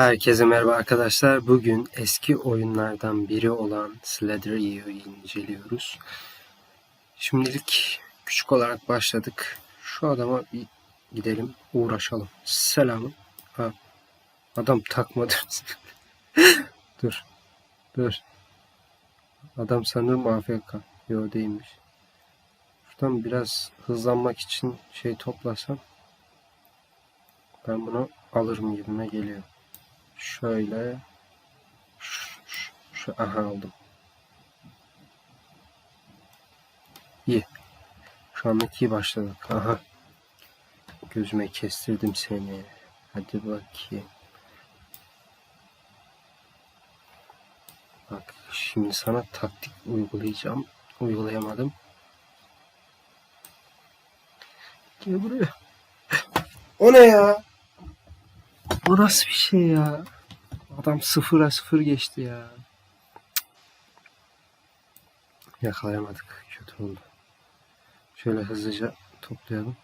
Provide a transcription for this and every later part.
Herkese merhaba arkadaşlar. Bugün eski oyunlardan biri olan Slender'ı inceliyoruz. Şimdilik küçük olarak başladık. Şu adama bir gidelim, uğraşalım. Selamın. Ha. Adam takmadı. dur. Dur. Adam sanırım AFK. Yo değilmiş. Şuradan biraz hızlanmak için şey toplasam ben bunu alırım gibime geliyor. Şöyle. Şu, aha aldım. İyi. Şu anlık iyi başladık. Aha. Gözüme kestirdim seni. Hadi bakayım. Bak şimdi sana taktik uygulayacağım. Uygulayamadım. Gel buraya. O ne ya? Bu nasıl bir şey ya? Adam sıfıra sıfır geçti ya. Yakalayamadık. Kötü oldu. Şöyle hızlıca toplayalım.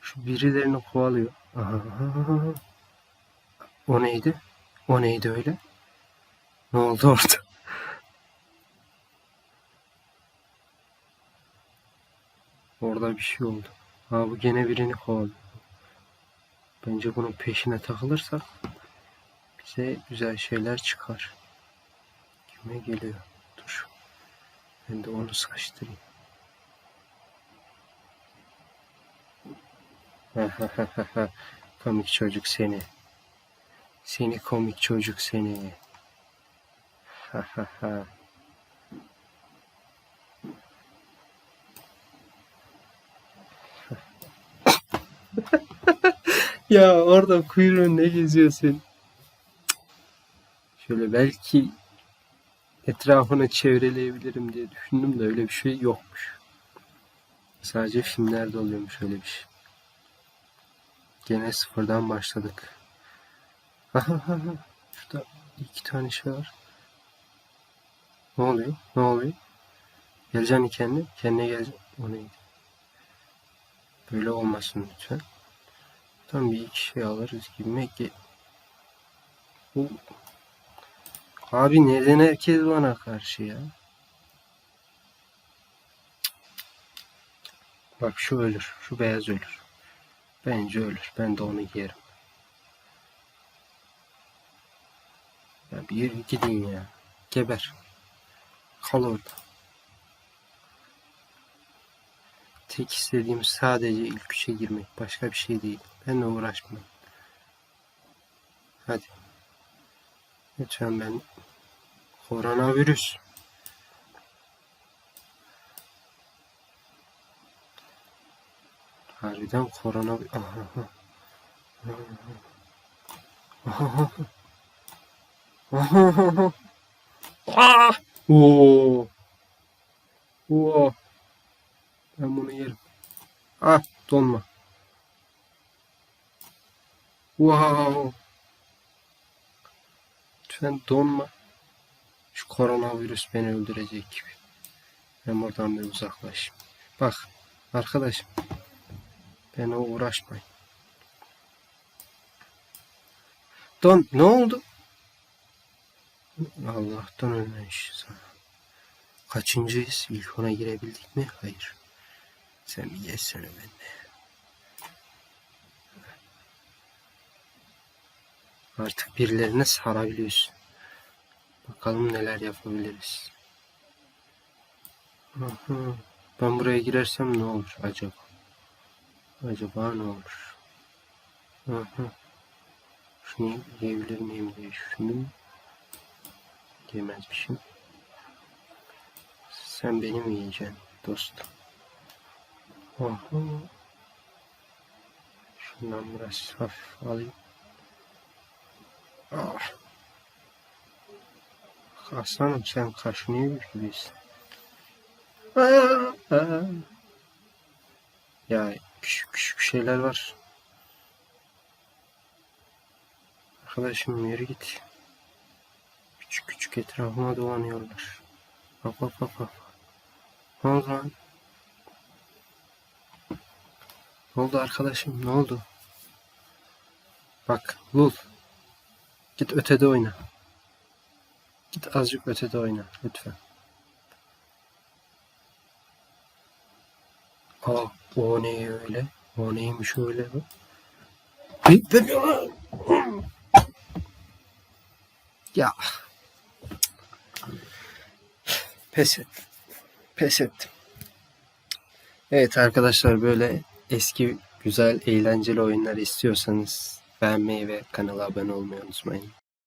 Şu birilerini kovalıyor. Aha. O neydi? O neydi öyle? Ne oldu orada? Orada bir şey oldu. Ha bu gene birini kovalıyor. Bence bunun peşine takılırsak bize güzel şeyler çıkar. Kime geliyor? Dur. Ben de onu sıkıştırayım. komik çocuk seni. Seni komik çocuk seni. Ha ha ha. Ya orada kuyruğun ne geziyorsun? Şöyle belki etrafını çevreleyebilirim diye düşündüm de öyle bir şey yokmuş. Sadece filmlerde oluyormuş öyle bir şey. Gene sıfırdan başladık. Şurada iki tane şey var. Ne oluyor? Ne oluyor? Geleceksin kendine. Kendine geleceksin. O neydi? Böyle olmasın lütfen. Tam bir iki şey alırız gibi ki. Bu Abi neden herkes bana karşı ya? Bak şu ölür. Şu beyaz ölür. Bence ölür. Ben de onu yerim. Ya bir gidin ya. Geber. Kal orada. Tek istediğim sadece ilk üçe girmek. Başka bir şey değil. Benle uğraşmam. Hadi. Lütfen ben koronavirüs. Harbiden korona aha. Aha. Aha. Aha. Oo. Oo. Ben bunu yerim. Ah donma. Wow. Lütfen donma. Şu koronavirüs beni öldürecek gibi. Ben buradan bir uzaklaşayım. Bak arkadaşım. Ben o uğraşmayın. Don ne oldu? Allah'tan ölmemişiz. Kaçıncıyız? İlk ona girebildik mi? Hayır. Geçsene benimle. Artık birilerine sarabiliyorsun. Bakalım neler yapabiliriz. Ben buraya girersem ne olur acaba? Acaba ne olur? Aha. Şunu yiyebilir miyim diye düşündüm. Yemezmişim. Sen benim yiyeceksin dostum. Aha. Şundan biraz hafif alayım. Ah. Aslanım sen kaşınıyor gibisin. Ah, ah. Ya küçük küçük şeyler var. Arkadaşım yürü git. Küçük küçük etrafıma dolanıyorlar. Bak bak bak bak. Ne oldu lan? Ne oldu arkadaşım? Ne oldu? Bak Lul. Git ötede oyna. Git azıcık ötede oyna lütfen. Aa, o ne öyle? O neymiş öyle? Ben- Ya. Pes ettim. Pes ettim. Evet arkadaşlar böyle eski güzel eğlenceli oyunlar istiyorsanız beğenmeyi ve kanala abone olmayı unutmayın.